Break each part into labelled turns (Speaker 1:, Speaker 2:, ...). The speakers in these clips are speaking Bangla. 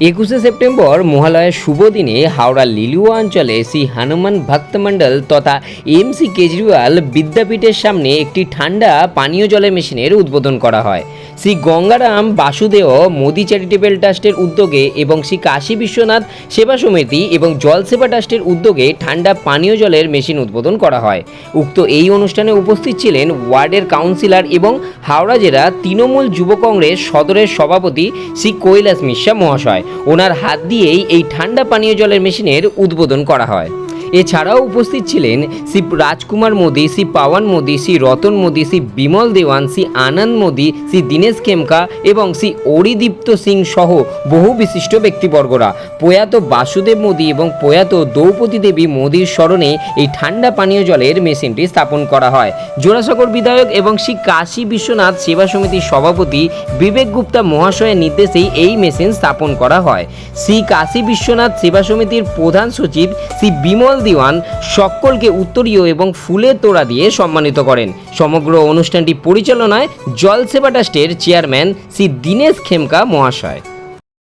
Speaker 1: একুশে সেপ্টেম্বর মহালয়ের শুভ দিনে হাওড়া লিলুয়া অঞ্চলে শ্রী হনুমান ভক্ত মণ্ডল তথা এমসি কেজরিওয়াল বিদ্যাপীঠের সামনে একটি ঠান্ডা পানীয় জলের মেশিনের উদ্বোধন করা হয়। শ্রী গঙ্গারাম বাসুদেও মোদি চ্যারিটেবল ট্রাস্টের উদ্যোগে এবং শ্রী কাশী বিশ্বনাথ সেবা সমিতি এবং জল সেবা ট্রাস্টের উদ্যোগে ঠান্ডা পানীয় জলের মেশিন উদ্বোধন করা হয়। উক্ত এই অনুষ্ঠানে উপস্থিত ছিলেন ওয়ার্ডের কাউন্সিলর এবং হাওড়া জেলা তৃণমূল যুব কংগ্রেস সদরের সভাপতি শ্রী কৈলাস মিশ্রা মহাশয়। ওনার হাত দিয়েই এই ঠান্ডা পানীয় জলের মেশিনের উদ্বোধন করা হয়। এছাড়াও উপস্থিত ছিলেন শ্রী রাজকুমার মোদি শ্রী পাওয়ান মোদি শ্রী রতন মোদি শ্রী বিমল দেওয়ান শ্রী আনন্দ মোদি শ্রী দীনেশ খেমকা এবং শ্রী অরিদীপ্ত সিং সহ বহু বিশিষ্ট ব্যক্তিবর্গরা। প্রয়াত বাসুদেব মোদি এবং প্রয়াত দ্রৌপদী দেবী মোদির স্মরণে এই ঠান্ডা পানীয় জলের মেশিনটি স্থাপন করা হয়। জোড়াসাগর বিধায়ক এবং শ্রী কাশী বিশ্বনাথ সেবা সমিতির সভাপতি বিবেক গুপ্তা মহাশয়ের নির্দেশেই এই মেশিন স্থাপন করা হয়। শ্রী কাশী বিশ্বনাথ সেবা সমিতির প্রধান সচিব শ্রী বিমল দিওয়ান সকলকে উত্তরীয় এবং ফুলের তোড়া দিয়ে সম্মানিত করেন। সমগ্র অনুষ্ঠানটি পরিচালনায় জল সেবা ট্রাস্টের চেয়ারম্যান শ্রী দীনেশ খেমকা মহাশয়।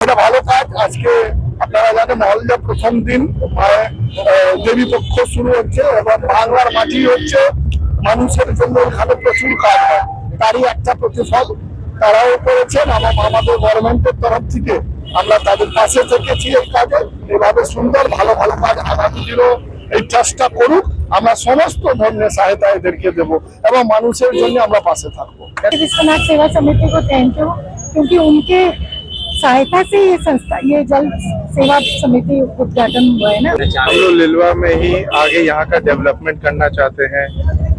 Speaker 2: এটা ভালো কাজ। আজকে আপনারা জানেন মহল্লা প্রথম দিন আহ, দেবী পক্ষ শুরু হচ্ছে এবং বাংলার মাটি হচ্ছে মানুষের জন্য এখানে প্রচুর কাজ হয়। তারই একটা প্রতিফল তারাও করেছেন এবং আমাদের গভর্নমেন্টের তরফ থেকে আমরা তাদের পাশে থেকেছি এই কাজে এভাবে সুন্দর ভালো ভালো কাজ আগামী দিনও এই ট্রাস্টটা করুক আমরা সমস্ত ধরনের সহায়তা এদেরকে দেব এবং মানুষের জন্য আমরা পাশে থাকবো
Speaker 3: विश्वनाथ सेवा समिति को थैंक यू क्योंकि उनके सहायता से ये संस्था ये जल सेवा समिति उद्घाटन हुआ है ना
Speaker 4: हम लोग लिलवा में ही आगे यहाँ का डेवलपमेंट करना चाहते हैं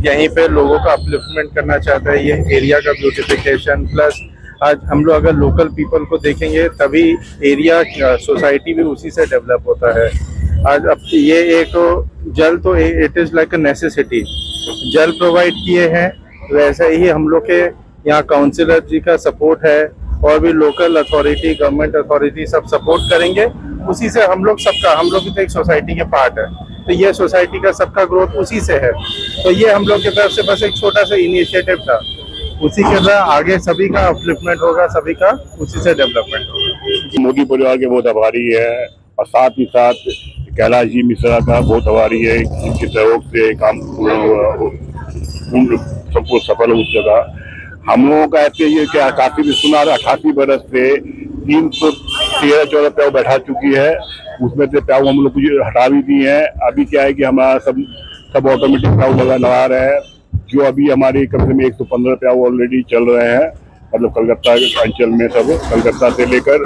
Speaker 4: यहीं पे लोगों का अपलिफ्टमेंट करना चाहता है, ये एरिया का ब्यूटिफिकेशन प्लस आज हम लोग अगर लोकल पीपल को देखेंगे, तभी एरिया सोसाइटी भी उसी से डेवलप होता है। आज अब ये एक जल तो it is like a necessity जल प्रोवाइड किए हैं, वैसे ही हम लोग के यहाँ काउंसिलर जी का सपोर्ट है, और भी लोकल अथॉरिटी गवर्नमेंट अथॉरिटी सब सपोर्ट करेंगे, उसी से हम लोग सबका, हम लोग भी तो एक सोसाइटी के पार्ट है। तो ये सोसाइटी का सबका ग्रोथ उसी से है। तो ये हम लोग की तरफ़ से बस एक छोटा सा इनिशिएटिव था। उसी के तरह आगे सभी का अपलिफ्टमेंट होगा, सभी का उसी से डेवलपमेंट होगा।
Speaker 5: मोदी परिवार के बहुत आभारी है और साथ ही साथ कैलाश जी मिश्रा का बहुत आभारी है, इनके सहयोग से काम संपूर्ण सफल हो सका हम लोगों का ऐसे ये कि काफ़ी विश्वनाथ अठासी बरस से तीन सौ तेरह चौदह प्याव बैठा चुकी है। उसमें से प्याव हम लोग कुछ हटा भी दिए हैं। अभी क्या है कि हमारा सब सब ऑटोमेटिक प्याव लगा लगा रहे हैं। जो अभी हमारे कम से कम एक सौ पंद्रह प्याव ऑलरेडी चल रहे हैं। मतलब कलकत्ता अंचल में सब, कलकत्ता से लेकर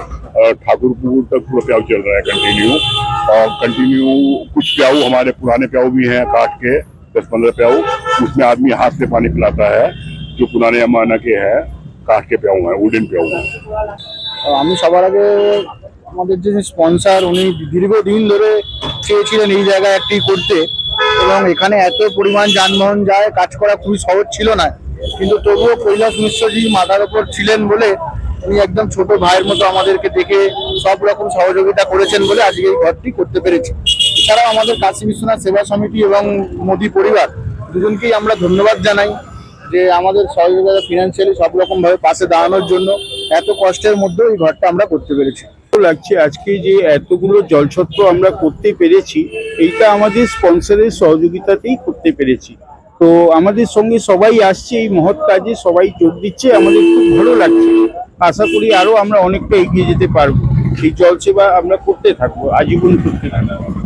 Speaker 5: ठाकुरपुर तक पूरा प्याऊ चल रहा है कंटिन्यू और कंटिन्यू कुछ प्याऊ हमारे पुराने प्याऊ भी हैं काट के, दस पंद्रह प्याऊ उसमें आदमी हाथ से पानी पिलाता है, जो पुराने जमाना के हैं, काट के प्याऊ हैं वुडन प्याऊ हैं।
Speaker 6: আমি সবার আগে আমাদের যিনি স্পন্সর, উনি দীর্ঘদিন ধরে চেয়েছিলেন এই জায়গায় একটি করতে এবং এখানে এত পরিমাণ যানবাহন যায়, কাজ করা খুবই সহজ ছিল না। কিন্তু তবুও কৈলাস মিশ্রজি মাথার ওপর ছিলেন বলে উনি একদম ছোট ভাইয়ের মতো আমাদেরকে দেখে সব রকম সহযোগিতা করেছেন বলে আজকে এই ঘরটি করতে পেরেছি। এছাড়াও আমাদের কাশী বিশ্বনাথ সেবা সমিতি এবং মোদী পরিবার দুজনকেই আমরা ধন্যবাদ জানাই যে আমাদের সহযোগিতা ফিনান্সিয়ালি সব রকমভাবে পাশে দাঁড়ানোর জন্য। এত কষ্টের মধ্যে এই ঘরটা আমরা করতে পেরেছি।
Speaker 7: লাগছে আজকে যে এতগুলো জলছত্র আমরা করতে পেরেছি, এইটা আমাদের স্পন্সরের সহযোগিতাতেই করতে পেরেছি। তো আমাদের সঙ্গে সবাই আসছে, এই মহৎ কাজে সবাই যোগ দিচ্ছে, আমাদের খুব ভালো লাগছে। আশা করি আরও আমরা অনেকটা এগিয়ে যেতে পারব। এই জল সেবা আমরা করতে থাকব, আজীবন করতে থাকব।